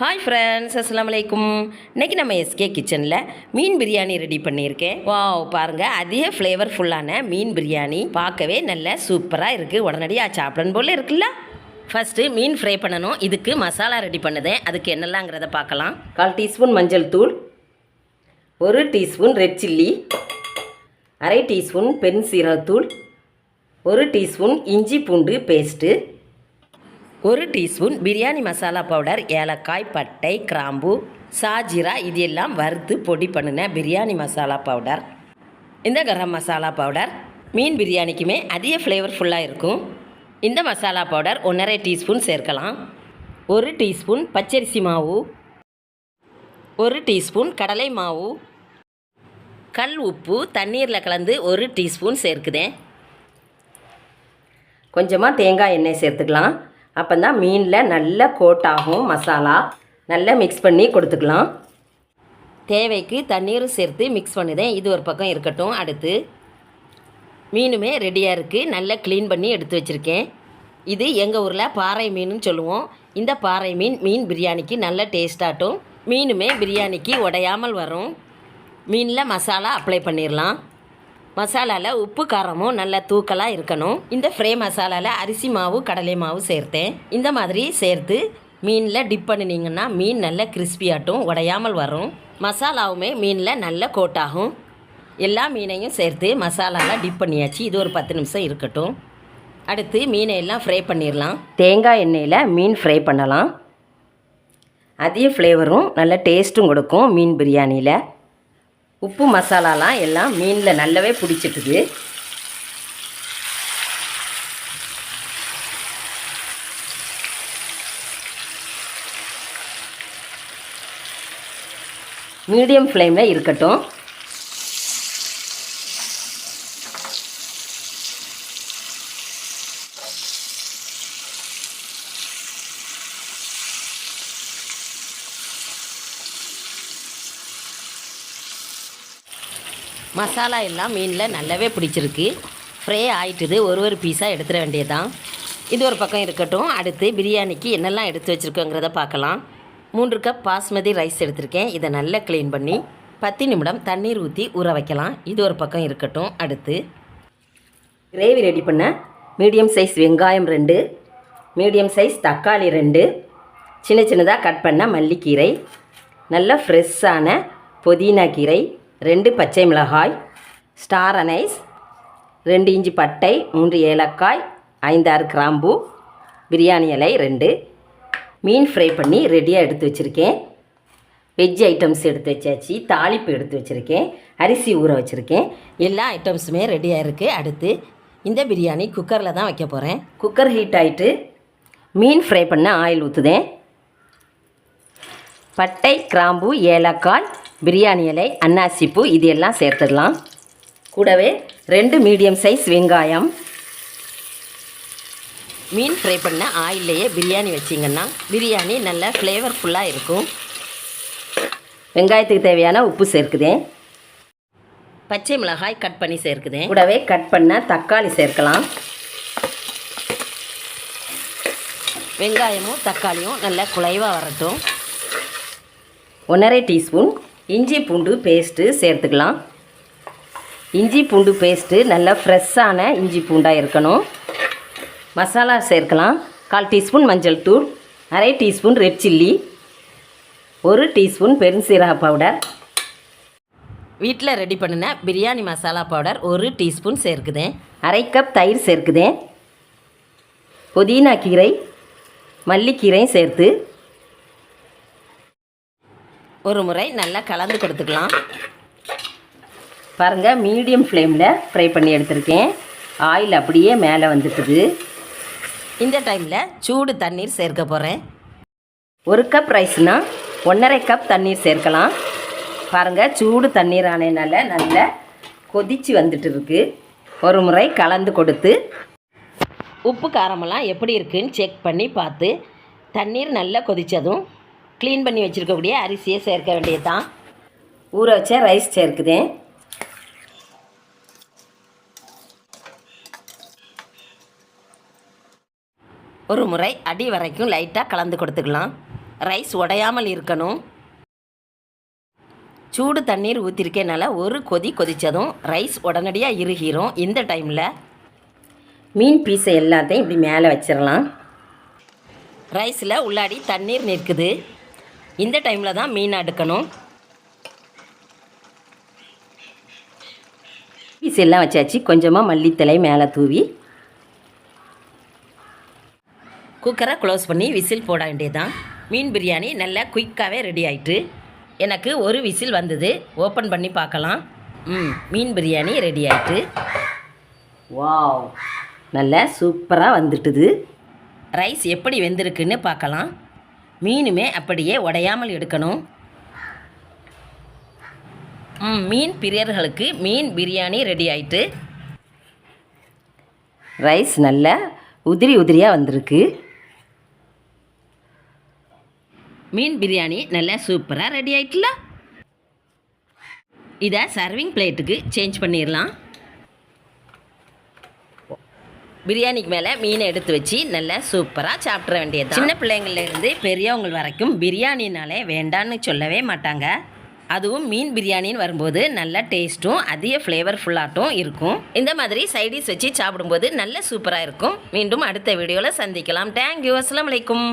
Hi friends அஸ்லாம் அலைக்கும் இன்னைக்கு நம்ம எஸ்கே கிச்சனில் மீன் பிரியாணி ரெடி பண்ணியிருக்கேன். வா பாருங்கள் அதிக ஃப்ளேவர்ஃபுல்லான மீன் பிரியாணி. பார்க்கவே நல்ல சூப்பராக இருக்குது உடனடியாக சாப்பிடணும் போல் இருக்குல்ல? ஃபஸ்ட்டு மீன் ஃப்ரை பண்ணணும். இதுக்கு மசாலா ரெடி பண்ணுதேன். அதுக்கு என்னெல்லாங்கிறத பார்க்கலாம். கால் டீஸ்பூன் மஞ்சள் தூள். ஒரு டீஸ்பூன் ரெட் சில்லி அரை டீஸ்பூன் பெருஞ்சீரகத்தூள். ஒரு டீஸ்பூன் இஞ்சி பூண்டு பேஸ்ட்டு ஒரு டீஸ்பூன் பிரியாணி மசாலா பவுடர் ஏலக்காய் பட்டை கிராம்பு சாஜிரா இது எல்லாம் வறுத்து பொடி பண்ணின பிரியாணி மசாலா பவுடர். இந்த கரம் மசாலா பவுடர் மீன் பிரியாணிக்குமே அதிக ஃப்ளேவர்ஃபுல்லாக இருக்கும். இந்த மசாலா பவுடர் ஒன்றரை டீஸ்பூன் சேர்க்கலாம். ஒரு டீஸ்பூன் பச்சரிசி மாவு. ஒரு டீஸ்பூன் கடலை மாவு. கல் உப்பு தண்ணீரில் கலந்து ஒரு டீஸ்பூன் சேர்க்குதேன். கொஞ்சமாக தேங்காய் எண்ணெய் சேர்த்துக்கலாம். அப்போ தான் மீனில் நல்ல கோட் ஆகும் மசாலா. நல்லா மிக்ஸ் பண்ணி கொடுத்துக்கலாம். தேவைக்கு தண்ணீரும் சேர்த்து மிக்ஸ் பண்ணுதேன் இது ஒரு பக்கம் இருக்கட்டும். அடுத்து மீனுமே ரெடியாக இருக்குது நல்லா க்ளீன் பண்ணி எடுத்து வச்சுருக்கேன். இது எங்கள் ஊரில் பாறை மீனுன்னு சொல்லுவோம். இந்த பாறை மீன் மீன் பிரியாணிக்கு நல்ல டேஸ்டாகட்டும் மீனுமே பிரியாணிக்கு உடையாமல் வரும். மீனில் மசாலா அப்ளை பண்ணிடலாம் மசாலாவில் உப்பு காரமும் நல்ல தூக்கலாக இருக்கணும். இந்த ஃப்ரை மசாலாவில் அரிசி மாவு கடலை மாவு சேர்த்தேன். இந்த மாதிரி சேர்த்து மீனில் டிப் பண்ணினீங்கன்னா மீன் நல்ல கிறிஸ்பியாட்டும் உடையாமல் வரும். மசாலாவுமே மீனில் நல்ல கோட்டாகும். எல்லா மீனையும் சேர்த்து மசாலாலாம் டிப் பண்ணியாச்சு. இது ஒரு பத்து நிமிஷம் இருக்கட்டும். அடுத்து மீனை எல்லாம் ஃப்ரை பண்ணிடலாம். தேங்காய் எண்ணெயில் மீன் ஃப்ரை பண்ணலாம். அதிக ஃப்ளேவரும் நல்ல டேஸ்ட்டும் கொடுக்கும் மீன் பிரியாணியில். உப்பு மசாலாலாம் எல்லாம் மீனில் நல்லாவே பிடிச்சிட்டுது. மீடியம் ஃப்ளேமில் இருக்கட்டும். மசாலா எல்லாம் மீனில் நல்லாவே பிடிச்சிருக்கு. ஃப்ரே ஆயிட்டுது. ஒரு ஒரு பீஸாக எடுத்துட வேண்டியதுதான். இது ஒரு பக்கம் இருக்கட்டும். அடுத்து பிரியாணிக்கு என்னெல்லாம் எடுத்து வச்சுருக்கோங்கிறத பார்க்கலாம். மூன்று கப் பாஸ்மதி ரைஸ் எடுத்திருக்கேன். இதை நல்லா க்ளீன் பண்ணி பத்து நிமிடம் தண்ணீர் ஊற்றி ஊற வைக்கலாம். இது ஒரு பக்கம் இருக்கட்டும். அடுத்து கிரேவி ரெடி பண்ண மீடியம் சைஸ் வெங்காயம் ரெண்டு மீடியம் சைஸ் தக்காளி ரெண்டு சின்ன சின்னதாக கட் பண்ண மல்லிக்கீரை நல்ல ஃப்ரெஷ்ஷான புதினா கீரை ரெண்டு பச்சை மிளகாய் ஸ்டார் அனைஸ் ரெண்டு இஞ்சி பட்டை மூன்று ஏலக்காய் ஐந்தாறு கிராம்பு பிரியாணி இலை ரெண்டு. மீன் ஃப்ரை பண்ணி ரெடியாக எடுத்து வச்சுருக்கேன். வெஜ் ஐட்டம்ஸ் எடுத்து வச்சாச்சு தாளிப்பு எடுத்து வச்சுருக்கேன் அரிசி ஊற வச்சுருக்கேன். எல்லா ஐட்டம்ஸுமே ரெடியாக இருக்குது அடுத்து இந்த பிரியாணி குக்கரில் தான் வைக்க போகிறேன் குக்கர் ஹீட் ஆகிட்டு மீன் ஃப்ரை பண்ண ஆயில் ஊற்றுதேன் பட்டை கிராம்பு ஏலக்காய் பிரியாணி இலை அன்னாசிப்பூ இது எல்லாம் சேர்த்துடலாம். கூடவே ரெண்டு மீடியம் சைஸ் வெங்காயம். மீன் ஃப்ரை பண்ண ஆயிலையே பிரியாணி வச்சிங்கன்னா பிரியாணி நல்லா ஃப்ளேவர்ஃபுல்லாக இருக்கும். வெங்காயத்துக்கு தேவையான உப்பு சேர்க்குதேன் பச்சை மிளகாய் கட் பண்ணி சேர்க்குதேன் கூடவே கட் பண்ண தக்காளி சேர்க்கலாம். வெங்காயமும் தக்காளியும் நல்லா குலைவாக வரட்டும். ஒன்றரை டீஸ்பூன் இஞ்சி பூண்டு பேஸ்ட்டு சேர்த்துக்கலாம். இஞ்சி பூண்டு பேஸ்ட்டு நல்லா ஃப்ரெஷ்ஷான இஞ்சி பூண்டாக இருக்கணும். மசாலா சேர்க்கலாம். கால் டீஸ்பூன் மஞ்சள் தூள் அரை டீஸ்பூன் ரெட் சில்லி ஒரு டீஸ்பூன் பெருஞ்சீரக பவுடர் வீட்டில் ரெடி பண்ணின பிரியாணி மசாலா பவுடர் ஒரு டீஸ்பூன் சேர்க்குதேன் அரை கப் தயிர் சேர்க்குதேன் புதினா கீரை மல்லிக்கீரையும் சேர்த்து ஒரு முறை நல்லா கலந்து கொடுத்துக்கலாம். பாருங்கள் மீடியம் ஃப்ளேமில் ஃப்ரை பண்ணி எடுத்திருக்கேன். ஆயில் அப்படியே மேலே வந்துட்டுது. இந்த டைமில் சூடு தண்ணீர் சேர்க்க போகிறேன் ஒரு கப் ரைஸ்னால் ஒன்றரை கப் தண்ணீர் சேர்க்கலாம். பாருங்கள் சூடு தண்ணீர் ஆனதுனால நல்லா கொதித்து வந்துட்டு இருக்கு. ஒரு முறை கலந்து கொடுத்து உப்பு காரமெல்லாம் எப்படி இருக்குன்னு செக் பண்ணி பார்த்து தண்ணீர் நல்லா கொதித்ததும் க்ளீன் பண்ணி வச்சுருக்கக்கூடிய அரிசியை சேர்க்க வேண்டியது தான் ஊற வச்ச ரைஸ் சேர்க்குதேன் ஒரு முறை அடி வரைக்கும் லைட்டாக கலந்து கொடுத்துக்கலாம். ரைஸ் உடையாமல் இருக்கணும். சூடு தண்ணீர் ஊற்றிருக்கேனால ஒரு கொதி கொதித்ததும் ரைஸ் உடனடியாக இறுகிரும் இந்த டைமில் மீன் பீஸை எல்லாத்தையும் இப்படி மேலே வச்சிடலாம் ரைஸில் உள்ளாடி தண்ணீர் நிற்குது. இந்த டைமில் தான் மீன் அடுக்கணும். பீஸ் எல்லாம் வச்சாச்சு. கொஞ்சமாக மல்லித்தலை மேலே தூவி. குக்கரை க்ளோஸ் பண்ணி விசில் போட வேண்டியதுதான். மீன் பிரியாணி நல்லா குயிக்காகவே ரெடி ஆயிட்டு. எனக்கு ஒரு விசில் வந்தது. ஓப்பன் பண்ணி பார்க்கலாம். ம் மீன் பிரியாணி ரெடி ஆயிட்டு. வாவ் நல்லா சூப்பராக வந்துட்டுது. ரைஸ் எப்படி வெந்திருக்குன்னு பார்க்கலாம். மீனுமே அப்படியே உடையாமல் எடுக்கணும். மீன் பிரியர்களுக்கு மீன் பிரியாணி ரெடி ஆயிட்டு. ரைஸ் நல்லா உதிரி உதிரியாக வந்திருக்கு. மீன் பிரியாணி நல்லா சூப்பராக ரெடி ஆயிட்டுல. இதை சர்விங் பிளேட்டுக்கு சேஞ்ச் பண்ணிடலாம் பிரியாணிக்கு மேலே மீனை எடுத்து வச்சு நல்லா சூப்பராக சாப்பிட்ற வேண்டியது சின்ன பிள்ளைங்கள்லேருந்து பெரியவங்க வரைக்கும் பிரியாணினாலே வேண்டான்னு சொல்லவே மாட்டாங்க. அதுவும் மீன் பிரியாணின்னு வரும்போது நல்ல டேஸ்ட்டும் அதிக ஃப்ளேவர்ஃபுல்லாகட்டும் இருக்கும். இந்த மாதிரி சைடிஷ் வச்சு சாப்பிடும்போது நல்ல சூப்பராக இருக்கும். மீண்டும் அடுத்த வீடியோவில் சந்திக்கலாம். தேங்க்யூ அஸ்லாம் வலைக்கும்